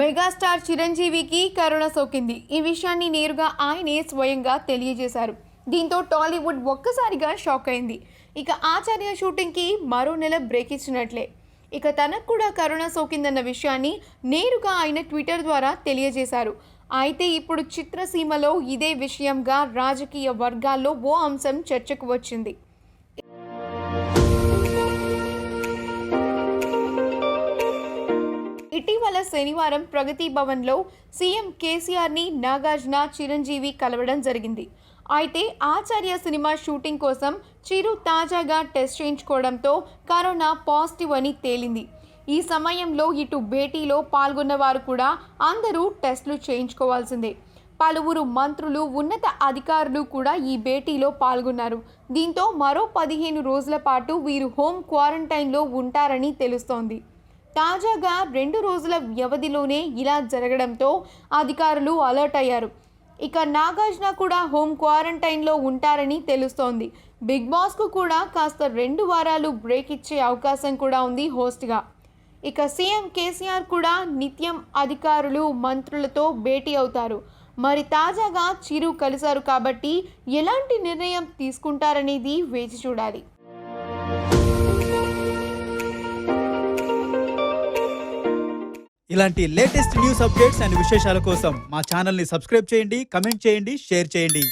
Megastar చిరంజీవికి corona సోకింది. ఈ విషయాన్ని నేరుగా ఆయనే స్వయంగా తెలియజేశారు. దీంతో టాలీవుడ్ ఒక్కసారిగా షాక్ అయింది. ఇక ఆచార్య షూటింగ్కి మరో నెల బ్రేక్ ఇచ్చినట్లే. ఇక తనకు కూడా కరోనా సోకిందన్న విషయాన్ని నేరుగా ఆయన ట్విట్టర్ ద్వారా తెలియజేశారు. అయితే ఇప్పుడు చిత్రసీమలో ఇదే విషయంగా రాజకీయ వర్గాల్లో ఓ అంశం చర్చకు వచ్చింది. ఇటీవల శనివారం ప్రగతి భవన్లో సీఎం కేసీఆర్ని నాగార్జున చిరంజీవి కలవడం జరిగింది. అయితే ఆచార్య సినిమా షూటింగ్ కోసం చిరు తాజాగా టెస్ట్ చేయించుకోవడంతో కరోనా పాజిటివ్ అని తేలింది. ఈ సమయంలో ఇటు భేటీలో పాల్గొన్న వారు కూడా అందరూ టెస్టులు చేయించుకోవాల్సిందే. పలువురు మంత్రులు ఉన్నత అధికారులు కూడా ఈ భేటీలో పాల్గొన్నారు. దీంతో మరో పదిహేను రోజుల పాటు వీరు హోమ్ క్వారంటైన్లో ఉంటారని తెలుస్తోంది. తాజాగా రెండు రోజుల వ్యవధిలోనే ఇలా జరగడంతో అధికారులు అలర్ట్ అయ్యారు. ఇక నాగార్జున కూడా హోమ్ క్వారంటైన్లో ఉంటారని తెలుస్తోంది. బిగ్ బాస్కు కూడా కాస్త రెండు వారాలు బ్రేక్ ఇచ్చే అవకాశం కూడా ఉంది హోస్ట్గా. ఇక సీఎం కేసీఆర్ కూడా నిత్యం అధికారులు మంత్రులతో భేటీ అవుతారు. మరి తాజాగా చిరు కలిశారు కాబట్టి ఎలాంటి నిర్ణయం తీసుకుంటారనేది వేచి చూడాలి. ఇలాంటి లేటెస్ట్ న్యూస్ అప్డేట్స్ అండ్ విశేషాల కోసం మా ఛానల్ని సబ్స్క్రైబ్ చేయండి కమెంట్ చేయండి షేర్ చేయండి.